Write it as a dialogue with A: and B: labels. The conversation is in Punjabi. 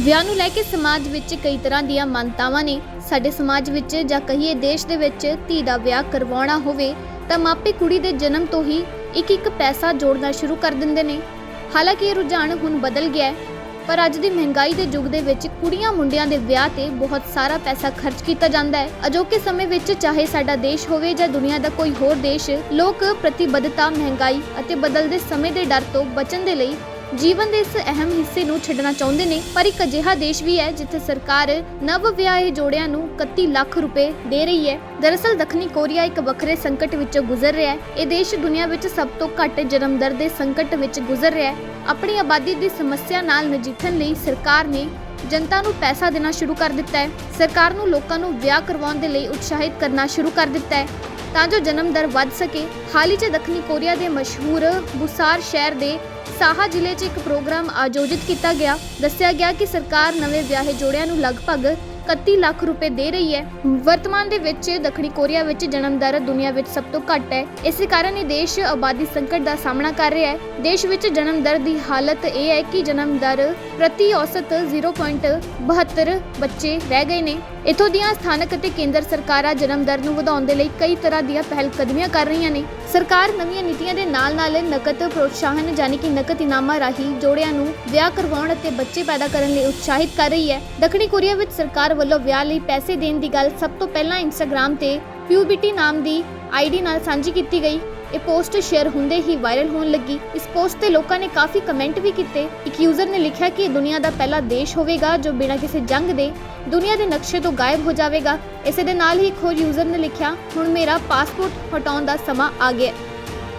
A: ਵਿਆਹ ਨੂੰ ਲੈ ਕੇ ਸਮਾਜ ਵਿੱਚ ਕਈ ਤਰ੍ਹਾਂ ਦੀਆਂ ਮਾਨਤਾਵਾਂ ਨੇ। ਸਾਡੇ ਸਮਾਜ ਵਿੱਚ ਜਾਂ ਕਹੀਏ ਦੇਸ਼ ਦੇ ਵਿੱਚ ਧੀ ਦਾ ਵਿਆਹ ਕਰਵਾਉਣਾ ਹੋਵੇ ਤਾਂ ਮਾਪੇ ਕੁੜੀ ਦੇ ਜਨਮ ਤੋਂ ਹੀ ਇੱਕ ਇੱਕ ਪੈਸਾ ਜੋੜਨਾ ਸ਼ੁਰੂ ਕਰ ਦਿੰਦੇ ਨੇ। ਹਾਲਾਂਕਿ ਇਹ ਰੁਝਾਨ ਹੁਣ ਬਦਲ ਗਿਆ ਹੈ, ਪਰ ਅੱਜ ਦੀ ਮਹਿੰਗਾਈ ਦੇ ਯੁੱਗ ਦੇ ਵਿੱਚ ਕੁੜੀਆਂ ਮੁੰਡਿਆਂ ਦੇ ਵਿਆਹ ਤੇ ਬਹੁਤ ਸਾਰਾ ਪੈਸਾ ਖਰਚ ਕੀਤਾ ਜਾਂਦਾ ਹੈ। ਅਜੋਕੇ ਸਮੇਂ ਵਿੱਚ ਚਾਹੇ ਸਾਡਾ ਦੇਸ਼ ਹੋਵੇ ਜਾਂ ਦੁਨੀਆ ਦਾ ਕੋਈ ਹੋਰ ਦੇਸ਼, ਲੋਕ ਪ੍ਰਤੀਬੱਧਤਾ, ਮਹਿੰਗਾਈ ਅਤੇ ਬਦਲਦੇ ਸਮੇਂ ਦੇ ਡਰ ਤੋਂ ਬਚਣ ਦੇ ਲਈ ਜੀਵਨ ਦੇ ਇਸ ਅਹਿਮ ਹਿੱਸੇ ਨੂੰ ਛੱਡਣਾ ਚਾਹੁੰਦੇ ਨੇ, ਪਰ ਇੱਕ ਅਜਿਹਾ ਦੇਸ਼ ਵੀ ਹੈ ਜਿੱਥੇ ਸਰਕਾਰ ਨਵ ਵਿਆਹੇ ਜੋੜਿਆਂ ਨੂੰ 31 ਲੱਖ ਰੁਪਏ ਦੇ ਰਹੀ ਹੈ। ਦਰਅਸਲ ਦੱਖਣੀ ਕੋਰੀਆ ਇੱਕ ਵੱਖਰੇ ਸੰਕਟ ਵਿੱਚੋਂ ਗੁਜ਼ਰ ਰਿਹਾ ਹੈ। ਇਹ ਦੇਸ਼ ਦੁਨੀਆ ਵਿੱਚ ਸਭ ਤੋਂ ਘੱਟ ਜਨਮ ਦਰ ਦੇ ਸੰਕਟ ਵਿੱਚ ਗੁਜ਼ਰ ਰਿਹਾ ਹੈ। ਆਪਣੀ ਆਬਾਦੀ ਦੀ ਸਮੱਸਿਆ ਨਾਲ ਨਜਿੱਠਣ ਲਈ ਸਰਕਾਰ ਨੇ ਜਨਤਾ ਨੂੰ ਪੈਸਾ ਦੇਣਾ ਸ਼ੁਰੂ ਕਰ ਦਿੱਤਾ ਹੈ। ਸਰਕਾਰ ਨੂੰ ਲੋਕਾਂ ਨੂੰ ਵਿਆਹ ਕਰਵਾਉਣ ਦੇ ਲਈ ਉਤਸ਼ਾਹਿਤ ਕਰਨਾ ਸ਼ੁਰੂ ਕਰ ਦਿੱਤਾ ਹੈ। ਤਾਂ ਜੋ ਜਨਮ ਦਰ ਵੱਧ ਸਕੇ। ਹਾਲ ਹੀ 'ਚ ਦੱਖਣੀ ਕੋਰੀਆ ਦੇ ਮਸ਼ਹੂਰ ਬੁਸਾਰ ਸ਼ਹਿਰ ਦੇ ਸਾਹਾ ਜ਼ਿਲ੍ਹੇ 'ਚ ਇੱਕ ਪ੍ਰੋਗਰਾਮ ਆਯੋਜਿਤ ਕੀਤਾ ਗਿਆ। ਦੱਸਿਆ ਗਿਆ ਕਿ ਸਰਕਾਰ ਨਵੇਂ ਵਿਆਹੇ ਜੋੜਿਆਂ ਨੂੰ ਲਗਭਗ 31 ਲੱਖ ਰੁਪਏ ਦੇ ਰਹੀ ਹੈ। ਵਰਤਮਾਨ ਦੇ ਵਿੱਚ ਦੱਖਣੀ ਕੋਰੀਆ ਵਿੱਚ ਜਨਮ ਦਰ ਦੁਨੀਆ ਵਿੱਚ ਸਭ ਤੋਂ ਘੱਟ ਹੈ। ਇਸੇ ਕਾਰਨ ਇਹ ਦੇਸ਼ ਆਬਾਦੀ ਸੰਕਟ ਦਾ ਸਾਹਮਣਾ ਕਰ ਰਿਹਾ ਹੈ। ਦੇਸ਼ ਵਿੱਚ ਜਨਮ ਦਰ ਦੀ ਹਾਲਤ ਇਹ ਹੈ ਕਿ ਜਨਮ ਦਰ ਪ੍ਰਤੀ ਔਸਤ 0.72 ਬੱਚੇ ਰਹਿ ਗਏ ਨੇ। ਇਥੋਂ ਦੀਆਂ ਸਥਾਨਕ ਅਤੇ ਕੇਂਦਰ ਸਰਕਾਰਾਂ ਜਨਮ ਦਰ ਨੂੰ ਵਧਾਉਣ ਦੇ ਲਈ ਕਈ ਤਰ੍ਹਾਂ ਦੀਆਂ ਪਹਿਲਕਦਮੀਆਂ ਕਰ ਰਹੀਆਂ ਨੇ। ਸਰਕਾਰ ਨਵੀਆਂ ਨੀਤੀਆਂ ਦੇ ਨਾਲ-ਨਾਲ ਨਕਦ ਪ੍ਰੋਤਸਾਹਨ ਯਾਨੀ ਕਿ ਨਕਦ ਇਨਾਮਾਂ ਰਾਹੀਂ ਜੋੜਿਆਂ ਨੂੰ ਵਿਆਹ ਕਰਵਾਉਣ ਅਤੇ ਬੱਚੇ ਪੈਦਾ ਕਰਨ ਲਈ ਉਤਸ਼ਾਹਿਤ ਕਰ ਰਹੀ ਹੈ। ਦੱਖਣੀ ਕੋਰੀਆ ਵਿੱਚ ਸਰਕਾਰ ਵੱਲੋਂ ਵਿਆਹ ਲਈ ਪੈਸੇ ਦੇਣ ਦੀ ਗੱਲ ਸਭ ਤੋਂ ਪਹਿਲਾਂ ਇੰਸਟਾਗ੍ਰam ਤੇ ਪਿਊਬਿਟੀ ਨਾਮ ਦੀ ਆਈਡੀ ਨਾਲ ਸਾਂਝੀ ਕੀਤੀ ਗਈ। ਇਹ ਪੋਸਟ ਸ਼ੇਅਰ ਹੁੰਦੇ ਹੀ ਵਾਇਰਲ ਹੋਣ ਲੱਗੀ। ਇਸ ਪੋਸਟ ਤੇ ਲੋਕਾਂ ਨੇ ਕਾਫੀ ਕਮੈਂਟ ਵੀ ਕੀਤੇ। ਇੱਕ ਯੂਜ਼ਰ ਨੇ ਲਿਖਿਆ ਕਿ ਇਹ ਦੁਨੀਆ ਦਾ ਪਹਿਲਾ ਦੇਸ਼ ਹੋਵੇਗਾ ਜੋ ਬਿਨਾਂ ਕਿਸੇ ਜੰਗ ਦੇ ਦੁਨੀਆ ਦੇ ਨਕਸ਼ੇ ਤੋਂ ਗਾਇਬ ਹੋ ਜਾਵੇਗਾ। ਇਸੇ ਦੇ ਨਾਲ ਹੀ ਇੱਕ ਹੋਰ ਯੂਜ਼ਰ ਨੇ ਲਿਖਿਆ, ਹੁਣ ਮੇਰਾ ਪਾਸਪੋਰਟ ਹਟਾਉਣ ਦਾ ਸਮਾਂ ਆ ਗਿਆ